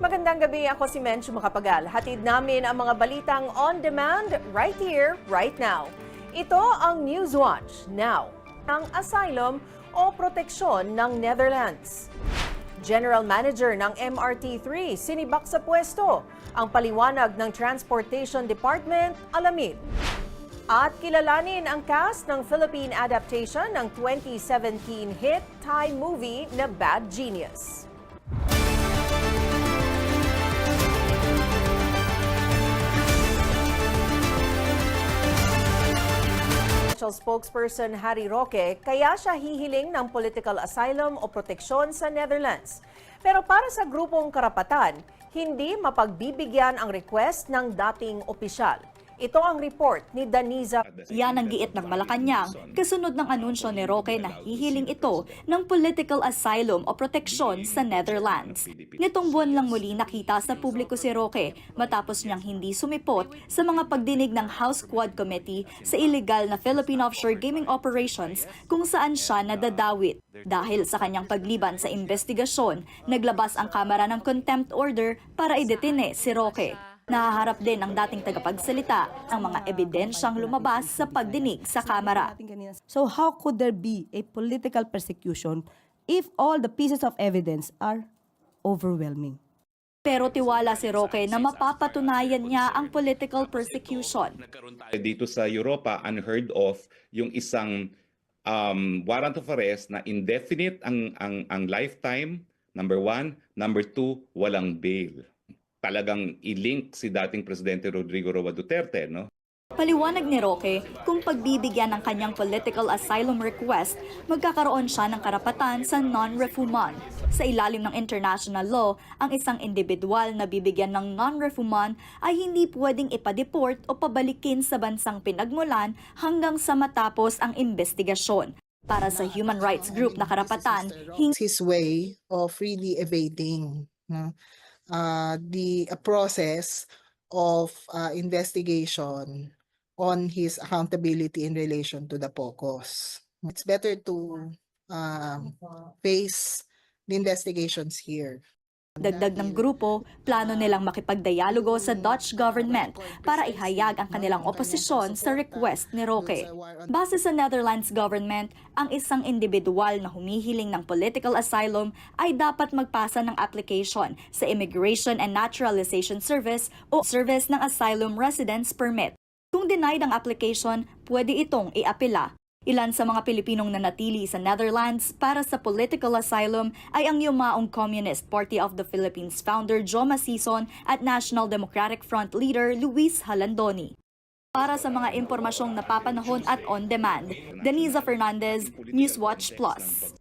Magandang gabi, ako si Menchu Makapagal. Hatid namin ang mga balitang on demand right here, right now. Ito ang Newswatch Now, ng asylum o proteksyon ng Netherlands. General Manager ng MRT3 sinibak sa pwesto. Ang paliwanag ng Transportation Department, alamin. At kilalanin ang cast ng Philippine adaptation ng 2017 hit Thai movie na Bad Genius. Special spokesperson Harry Roque kaya siya hihiling ng political asylum o proteksyon sa Netherlands. Pero para sa grupong karapatan, hindi mapagbibigyan ang request ng dating opisyal. Ito ang report ni Daniza Yan ang giit ng Malacanang, kasunod ng anunsyo ni Roque na hihiling ito ng political asylum o proteksyon sa Netherlands. Nitong buwan lang muli nakita sa publiko si Roque matapos niyang hindi sumipot sa mga pagdinig ng House Quad Committee sa illegal na Philippine offshore gaming operations kung saan siya nadadawit. Dahil sa kanyang pagliban sa investigasyon, naglabas ang Kamara ng contempt order para idetine si Roque. Nahaharap din ang dating tagapagsalita ang mga ebidensyang lumabas sa pagdinig sa Kamara. So how could there be a political persecution if all the pieces of evidence are overwhelming? Pero tiwala si Roque na mapapatunayan niya ang political persecution. Nagkaroon tayo dito sa Europa, unheard of, yung isang um, warrant of arrest na indefinite ang, ang, ang lifetime, number one. Number two, walang bail. Talagang i-link si dating Presidente Rodrigo Roa Duterte, no? Paliwanag ni Roque, kung pagbibigyan ng kanyang political asylum request, magkakaroon siya ng karapatan sa non-refoulement. Sa ilalim ng international law, ang isang individual na bibigyan ng non-refoulement ay hindi pwedeng ipadeport o pabalikin sa bansang pinagmulan hanggang sa matapos ang investigasyon. Para sa human rights group na karapatan, his way of really evading no, uh, the a process of uh, investigation on his accountability in relation to the POCOS. It's better to um, face the investigations here. Dagdag ng grupo, plano nilang makipagdialogo sa Dutch government para ihayag ang kanilang oposisyon sa request ni Roque. Base sa Netherlands government, ang isang individual na humihiling ng political asylum ay dapat magpasa ng application sa Immigration and Naturalization Service o Service ng Asylum Residence Permit. Kung denied ang application, pwede itong iapila. Ilan sa mga Pilipinong nanatili sa Netherlands para sa political asylum ay ang yumaong Communist Party of the Philippines founder Joe Masison at National Democratic Front leader Luis Halandoni. Para sa mga impormasyong napapanahon at on demand, Deniza Fernandez, Newswatch Plus.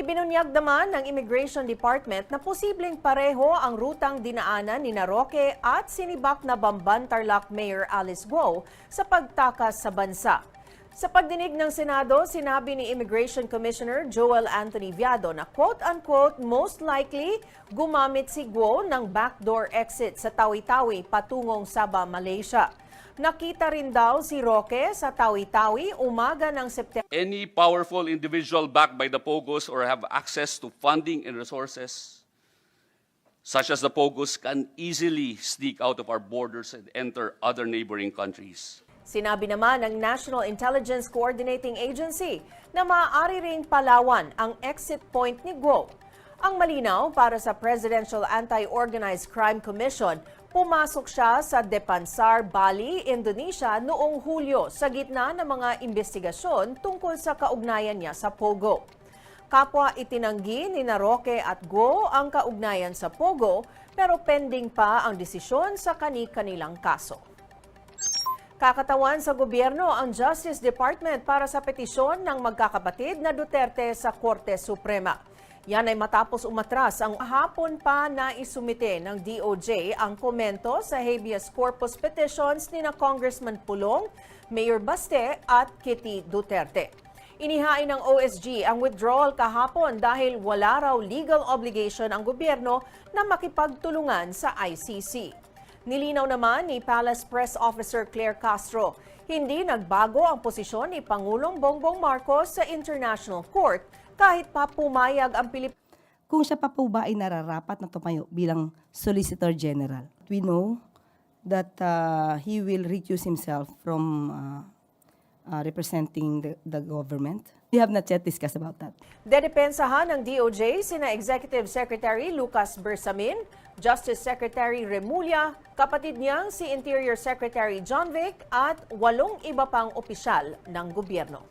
Ibinunyag naman ng Immigration Department na posibleng pareho ang rutang dinaanan ni Roque at sinibak na Bamban Tarlac Mayor Alice Guo sa pagtakas sa bansa. Sa pagdinig ng Senado, sinabi ni Immigration Commissioner Joel Anthony Viado na quote-unquote most likely gumamit si Guo ng backdoor exit sa Tawi-Tawi patungong Sabah, Malaysia. Nakita rin daw si Roque sa Tawi-Tawi umaga ng September any powerful individual backed by the POGOs or have access to funding and resources, such as the POGOs, can easily sneak out of our borders and enter other neighboring countries. Sinabi naman ng National Intelligence Coordinating Agency na maaari ring palawan ang exit point ni Guo. Ang malinaw para sa Presidential Anti-Organized Crime Commission, pumasok siya sa Depansar, Bali, Indonesia noong Hulyo sa gitna ng mga investigasyon tungkol sa kaugnayan niya sa Pogo. Kapwa itinanggi ni Roque at Go ang kaugnayan sa Pogo pero pending pa ang desisyon sa kani-kanilang kaso. Kakatawan sa gobyerno ang Justice Department para sa petisyon ng magkakapatid na Duterte sa Korte Suprema. Yan ay matapos umatras ang hapon pa na isumite ng DOJ ang komento sa habeas corpus petitions ni na Congressman Pulong, Mayor Baste at Kitty Duterte. Inihain ng OSG ang withdrawal kahapon dahil wala raw legal obligation ang gobyerno na makipagtulungan sa ICC. Nilinaw naman ni Palace Press Officer Claire Castro, hindi nagbago ang posisyon ni Pangulong Bongbong Marcos sa International Court kahit pa pumayag ang Pilipinas kung siya pa po ba ay nararapat na tumayo bilang Solicitor General. We know that uh, he will recuse himself from uh, uh, representing the, the government. We have not yet discussed about that. Dedepensahan ng DOJ sina Executive Secretary Lucas Bersamin, Justice Secretary Remulla, kapatid niyang si Interior Secretary John Vic at walong iba pang opisyal ng gobyerno.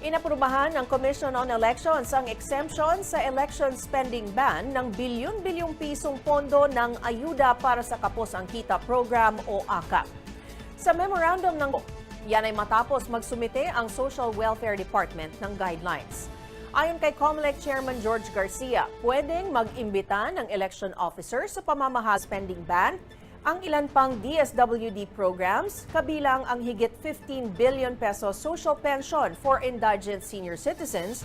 Inaprubahan ng Commission on Elections ang exemption sa election spending ban ng bilyon-bilyong pisong pondo ng Ayuda para sa Kapos ang Kita Program o AKAP. Sa memorandum ng yan ay matapos magsumite ang Social Welfare Department ng guidelines. Ayon kay COMELEC Chairman George Garcia, pwedeng mag-imbita ng election officer sa pamamahal spending ban ang ilan pang DSWD programs, kabilang ang higit 15 billion peso social pension for indigent senior citizens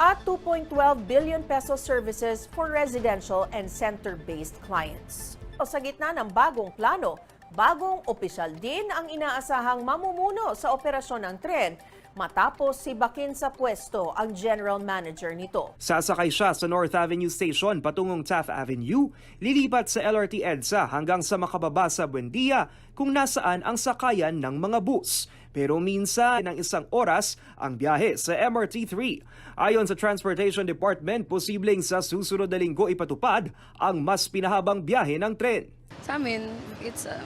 at 2.12 billion peso services for residential and center-based clients. O sa gitna ng bagong plano, bagong opisyal din ang inaasahang mamumuno sa operasyon ng tren matapos si Bakin sa pwesto ang general manager nito. Sasakay siya sa North Avenue Station patungong Taft Avenue, lilipat sa LRT EDSA hanggang sa makababa sa Buendia kung nasaan ang sakayan ng mga bus. Pero minsan ng isang oras ang biyahe sa MRT3. Ayon sa Transportation Department, posibleng sa susunod na linggo ipatupad ang mas pinahabang biyahe ng tren. Sa amin, it's uh,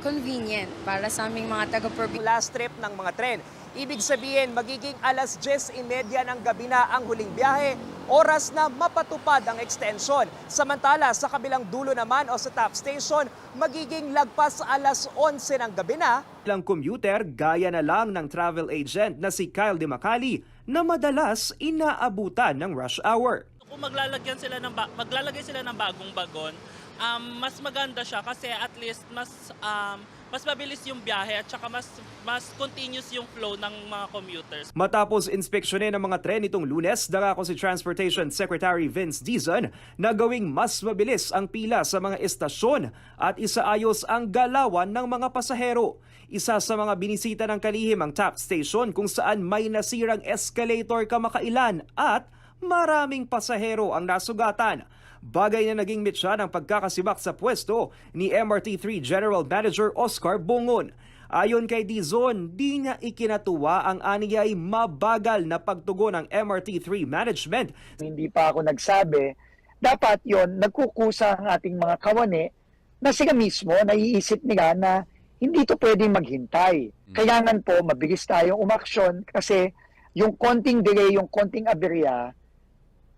convenient para sa aming mga taga-probinsya. last trip ng mga tren. Ibig sabihin, magiging alas 10.30 ng gabi na ang huling biyahe, oras na mapatupad ang extension. Samantala, sa kabilang dulo naman o sa top station, magiging lagpas alas 11 ng gabi na Ilang commuter gaya na lang ng travel agent na si Kyle De Macali na madalas inaabutan ng rush hour. kung maglalagyan sila ng ba- maglalagay sila ng bagong bagon, um, mas maganda siya kasi at least mas um, mas mabilis yung biyahe at saka mas mas continuous yung flow ng mga commuters. Matapos inspeksyonin ng mga tren itong lunes, dangako si Transportation Secretary Vince Dizon na gawing mas mabilis ang pila sa mga estasyon at isaayos ang galawan ng mga pasahero. Isa sa mga binisita ng kalihim ang top station kung saan may nasirang escalator kamakailan at maraming pasahero ang nasugatan. Bagay na naging mitsa ng pagkakasibak sa pwesto ni MRT3 General Manager Oscar Bongon. Ayon kay Dizon, di niya ikinatuwa ang aniyay mabagal na pagtugon ng MRT3 management hindi pa ako nagsabi, dapat yon nagkukusa ang ating mga kawani na sila mismo naiisip nila na hindi to pwedeng maghintay. Kailangan po mabilis tayong umaksyon kasi yung konting delay, yung konting aberya,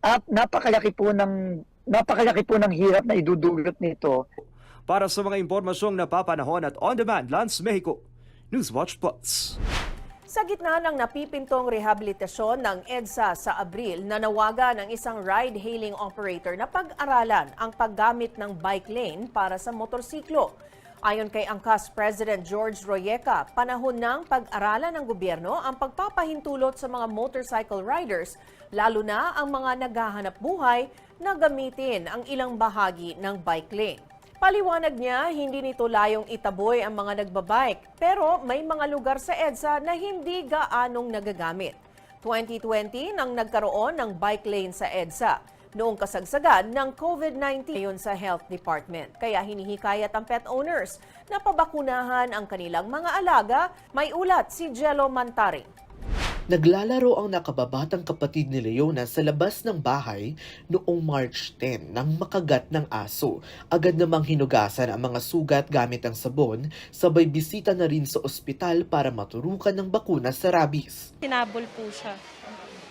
at napakalaki po ng napakalaki po ng hirap na idudulot nito Para sa mga impormasyong napapanahon at on-demand, Lance Mexico, Newswatch Plus. Sa gitna ng napipintong rehabilitasyon ng EDSA sa Abril, nanawagan ng isang ride-hailing operator na pag-aralan ang paggamit ng bike lane para sa motorsiklo. Ayon kay Angkas President George Royeca, panahon ng pag-aralan ng gobyerno ang pagpapahintulot sa mga motorcycle riders, lalo na ang mga naghahanap buhay na gamitin ang ilang bahagi ng bike lane. Paliwanag niya, hindi nito layong itaboy ang mga nagbabike, pero may mga lugar sa EDSA na hindi gaanong nagagamit. 2020 nang nagkaroon ng bike lane sa EDSA noong kasagsagan ng COVID-19 yon sa Health Department. Kaya hinihikayat ang pet owners na pabakunahan ang kanilang mga alaga. May ulat si Jello Mantaring. Naglalaro ang nakababatang kapatid ni Leona sa labas ng bahay noong March 10 nang makagat ng aso. Agad namang hinugasan ang mga sugat gamit ang sabon, sabay bisita na rin sa ospital para maturukan ng bakuna sa rabies. Sinabol po siya.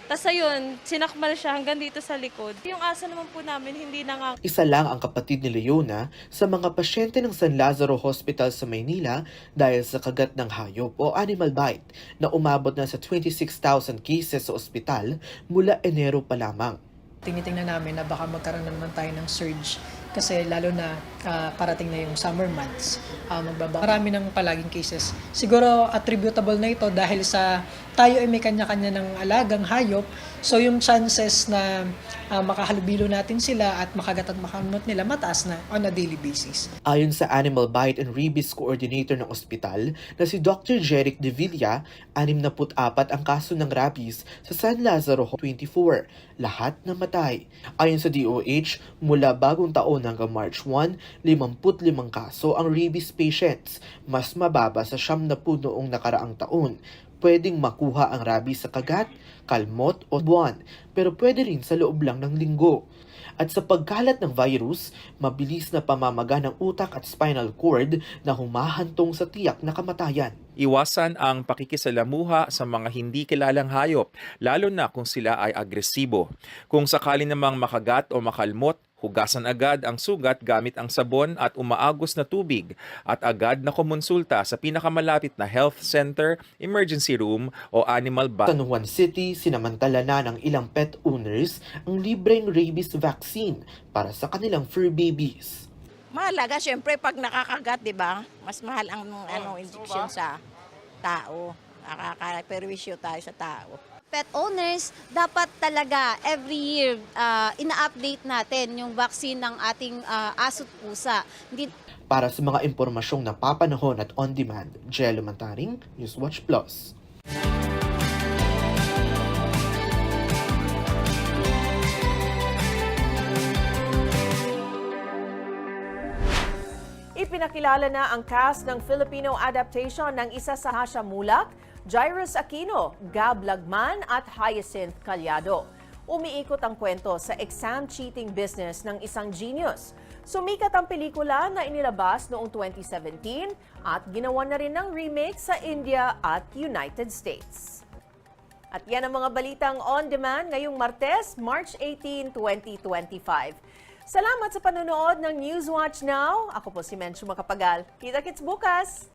Tapos ayun, sinakmal siya hanggang dito sa likod. Yung aso naman po namin hindi na nga Isa lang ang kapatid ni Leona sa mga pasyente ng San Lazaro Hospital sa Maynila dahil sa kagat ng hayop o animal bite na umabot na sa 26,000 cases sa ospital mula Enero pa lamang. tinitingnan namin na baka magkaroon na naman tayo ng surge kasi lalo na ah, parating na yung summer months, uh, magbaba. Marami ng palaging cases. Siguro attributable na ito dahil sa tayo ay may kanya-kanya ng alagang hayop, so yung chances na ah, makahalubilo natin sila at makagat at makamot nila mataas na on a daily basis. Ayon sa Animal Bite and Rabies Coordinator ng ospital na si Dr. Jeric De Villa, 64 ang kaso ng rabies sa San Lazaro 24, lahat namatay. Ayon sa DOH, mula bagong taon hanggang March 1, 55 kaso ang rabies patients, mas mababa sa siyam na noong nakaraang taon. Pwedeng makuha ang rabies sa kagat, kalmot o buwan, pero pwede rin sa loob lang ng linggo. At sa pagkalat ng virus, mabilis na pamamaga ng utak at spinal cord na humahantong sa tiyak na kamatayan. Iwasan ang pakikisalamuha sa mga hindi kilalang hayop, lalo na kung sila ay agresibo. Kung sakali namang makagat o makalmot, hugasan agad ang sugat gamit ang sabon at umaagos na tubig at agad na kumonsulta sa pinakamalapit na health center, emergency room o animal ba- San Juan City, sinamantala na ng ilang pet owners ang libreng rabies vaccine para sa kanilang fur babies. Mahalaga, syempre, pag nakakagat, di ba? Mas mahal ang ano, injection sa tao. Nakaka-perwisyo tayo sa tao. Pet owners, dapat talaga every year ah, ina-update natin yung vaccine ng ating ah, aso't pusa. Hindi Para sa mga impormasyong napapanahon at on-demand, Jello Mantaring, Newswatch Plus. Ipinakilala na ang cast ng Filipino adaptation ng isa sa Hasha Mulak, Jairus Aquino, Gab Lagman at Hyacinth Calyado. Umiikot ang kwento sa exam cheating business ng isang genius. Sumikat ang pelikula na inilabas noong 2017 at ginawa na rin ng remake sa India at United States. At yan ang mga balitang on demand ngayong Martes, March 18, 2025. Salamat sa panonood ng Newswatch Now. Ako po si Mencho Makapagal. Kita-kits bukas!